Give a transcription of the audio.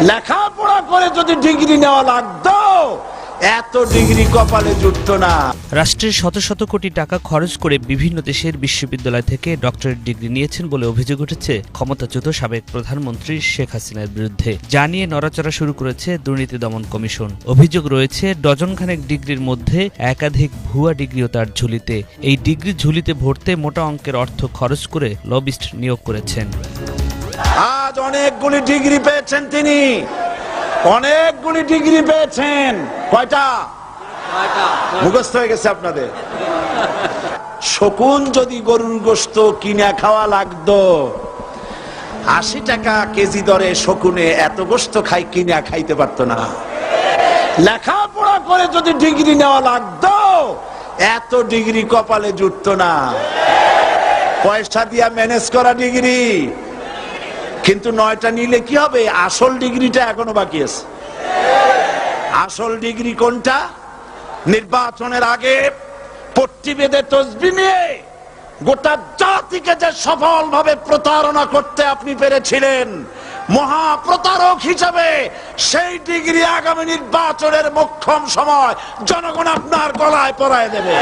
লেখাপড়া করে যদি ডিগ্রি নেওয়া লাগতো এত ডিগ্রি কপালে জুটতো না। রাষ্ট্রের শত শত কোটি টাকা খরচ করে বিভিন্ন দেশের বিশ্ববিদ্যালয় থেকে ডক্টরেট ডিগ্রি নিয়েছেন বলে অভিযোগ উঠেছে ক্ষমতাচ্যুত সাবেক প্রধানমন্ত্রী শেখ হাসিনার বিরুদ্ধে। যা নিয়ে নড়াচড়া শুরু করেছে দুর্নীতি দমন কমিশন। অভিযোগ রয়েছে ডজনখানেক ডিগ্রির মধ্যে একাধিক ভুয়া ডিগ্রিও তার ঝুলিতে। এই ডিগ্রি ঝুলিতে ভরতে মোটা অঙ্কের অর্থ খরচ করে লবিস্ট নিয়োগ করেছেন। অনেকগুলি ডিগ্রি পেয়েছেন তিনি। অনেকগুলি ডিগ্রি পেয়েছেন। কয়টা? মুখস্থ হয়ে গেছে আপনাদের। শকুন যদি গরুর গোস্ত কিনে খাওয়া লাগতো আশি টাকা কেজি দরে শকুনে এত গোস্ত খাই কিনা খাইতে পারতো না। লেখাপড়া করে যদি ডিগ্রি নেওয়া লাগতো এত ডিগ্রি কপালে জুটতো না। পয়সা দিয়া ম্যানেজ করা ডিগ্রি। কিন্তু নয়টা নিলে কি হবে? আসল ডিগ্রিটা এখনও বাকি আছে। আসল ডিগ্রি কোনটা? নির্বাচনের আগে পট্টি তসবি নিয়ে গোটা জাতিকে যে সফল ভাবে প্রতারণা করতে আপনি পেরেছিলেন মহা প্রতারক হিসাবে সেই ডিগ্রি আগামী নির্বাচনের মোক্ষম সময় জনগণ আপনার গলায় পরায় দেবে।